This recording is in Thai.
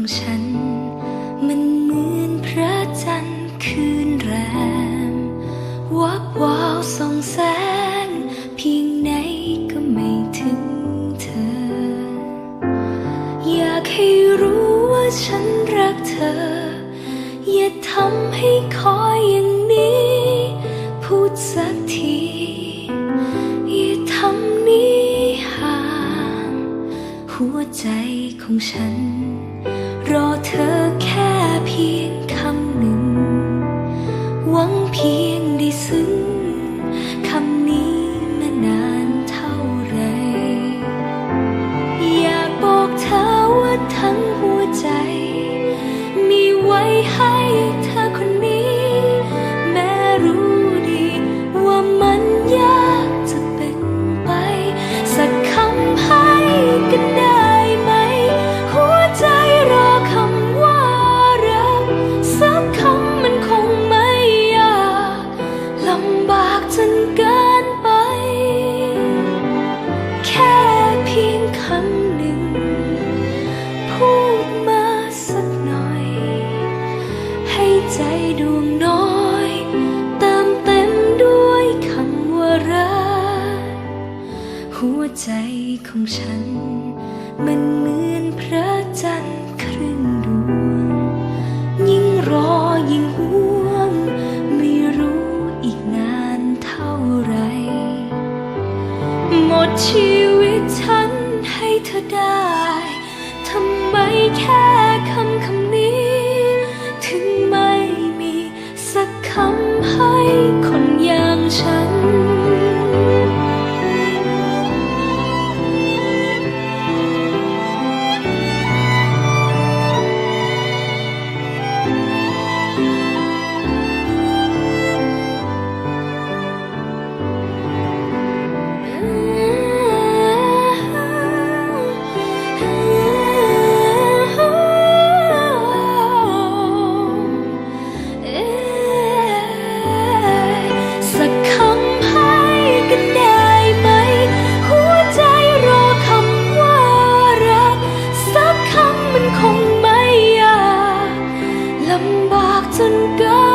ของฉัน มันเหมือนพระจันทร์คืนแรมวับวาวส่องแสง เพียงไหนก็ไม่ถึงเธอ อยากให้รู้ว่าฉันรักเธอ อย่าทำให้คอยอย่างนี้ พูดสักทีอย่าทำนี้ห่างหัวใจของฉัน ดวงน้อยเติมเต็มด้วยคำว่ารัก หัวใจของฉัน มันเหมือนพระจันทร์ครึ่งดวง ยิ่งรอยิ่งห่วง ไม่รู้อีกนานเท่าไร หมดชีวิตฉันให้เธอได้ ทำไมแค่ สักคำมันคงไม่ยากลำบากจนเกิ